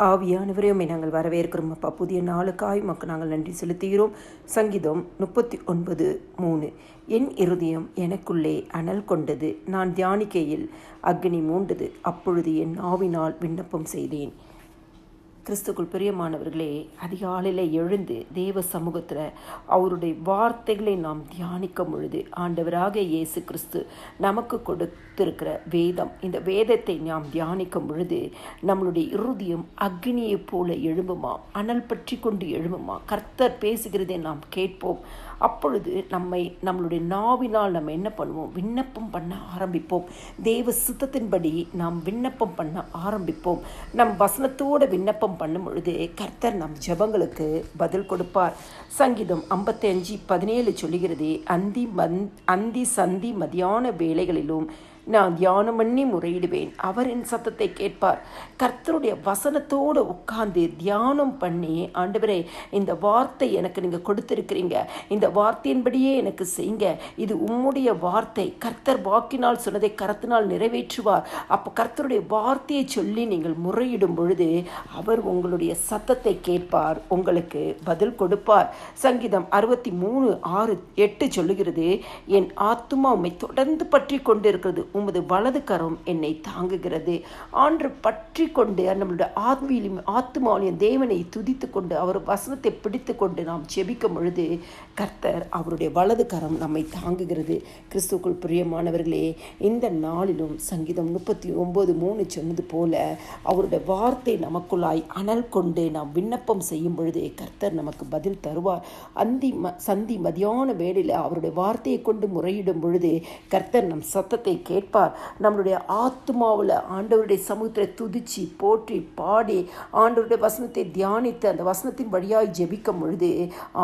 ஆவியானவரையுமே நாங்கள் வரவேற்கிறோம். அப்பா புதிய நாளுக்காய் மக்கள் நாங்கள் நன்றி செலுத்துகிறோம். சங்கீதம் முப்பத்தி ஒன்பது மூணு. என் இருதயம் எனக்குள்ளே அனல் கொண்டது. நான் தியானிக்கையில் அக்னி மூண்டது. அப்பொழுது என் ஆவினால் விண்ணப்பம் செய்தேன். கிறிஸ்துக்குள் பிரியமானவர்களே அதிகாலையில் எழுந்து தேவ சமூகத்தில் அவருடைய வார்த்தைகளை நாம் தியானிக்கும் பொழுது ஆண்டவராக இயேசு கிறிஸ்து நமக்கு கொடுத்திருக்கிற வேதம் இந்த வேதத்தை நாம் தியானிக்கும் பொழுது நம்மளுடைய இறுதியும் அக்னியைப் போல எழும்புமா? அனல் பற்றி கொண்டு எழும்புமா? கர்த்தர் பேசுகிறதை நாம் கேட்போம். அப்பொழுது நம்மை நம்மளுடைய நாவினால் நம்ம என்ன பண்ணுவோம்? விண்ணப்பம் பண்ண ஆரம்பிப்போம். தேவ சித்தத்தின்படி நாம் விண்ணப்பம் பண்ண ஆரம்பிப்போம். நம் வசனத்தோட விண்ணப்பம் பண்ணும் பொழுது கர்த்தர் நம் ஜெபங்களுக்கு பதில் கொடுப்பார். சங்கீதம் ஐம்பத்தி அஞ்சு பதினேழு சொல்லுகிறது அந்தி மந் அந்தி சந்தி மதியான வேலைகளிலும் நான் தியானம் பண்ணி முறையிடுவேன். அவர் என் சத்தத்தை கேட்பார். கர்த்தருடைய வசனத்தோடு உட்கார்ந்து தியானம் பண்ணி ஆண்டவரே இந்த வார்த்தை எனக்கு நீங்கள் கொடுத்துருக்கிறீங்க. இந்த வார்த்தையின்படியே எனக்கு செய்யுங்க. இது உம்முடைய வார்த்தை. கர்த்தர் வாக்கினால் சொன்னதை கரத்தினால் நிறைவேற்றுவார். அப்போ கர்த்தருடைய வார்த்தையை சொல்லி நீங்கள் முறையிடும் பொழுது அவர் உங்களுடைய சத்தத்தை கேட்பார். உங்களுக்கு பதில் கொடுப்பார். சங்கீதம் அறுபத்தி மூணு ஆறு எட்டு சொல்லுகிறது என் ஆத்துமா உண்மை தொடர்ந்து பற்றி கொண்டு இருக்கிறது உமது வலது கரம் என்னை தாங்குகிறது. ஆண்டு பற்றி கொண்டு நம்மளுடைய ஆத்மியிலும் ஆத்மாவிலையும் தேவனை துதித்து கொண்டு அவர் வசனத்தை பிடித்து கொண்டு நாம் செபிக்கும் பொழுது கர்த்தர் அவருடைய வலது கரம் நம்மை தாங்குகிறது. கிறிஸ்துக்குள் பிரியமானவர்களே இந்த நாளிலும் சங்கீதம் முப்பத்தி ஒம்பது மூணு சொன்னது போல அவருடைய வார்த்தை நமக்குள்ளாய் அனல் கொண்டு நாம் விண்ணப்பம் செய்யும் பொழுது கர்த்தர் நமக்கு பதில் தருவார். அந்தி ம சந்தி மதியான வேளையில் அவருடைய வார்த்தையை கொண்டு முறையிடும் பொழுது கர்த்தர் நம் சத்தத்தை கேட்பார் நம்மளுடைய ஆத்மாவில் ஆண்டவருடைய சமூகத்தில் துதிச்சு போற்றி பாடி ஆண்டவருடைய வசனத்தை தியானித்து அந்த வசனத்தின் வழியாய் ஜெபிக்கும் பொழுது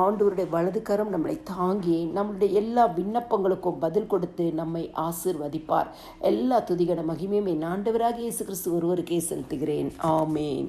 ஆண்டவருடைய வலது நம்மளை தாங்கி நம்மளுடைய எல்லா விண்ணப்பங்களுக்கும் பதில் கொடுத்து நம்மை ஆசிர்வதிப்பார். எல்லா துதிகன மகிமையுமே ஆண்டவராக இயேசு கிறிஸ்து ஒருவருக்கே செலுத்துகிறேன். ஆமேன்.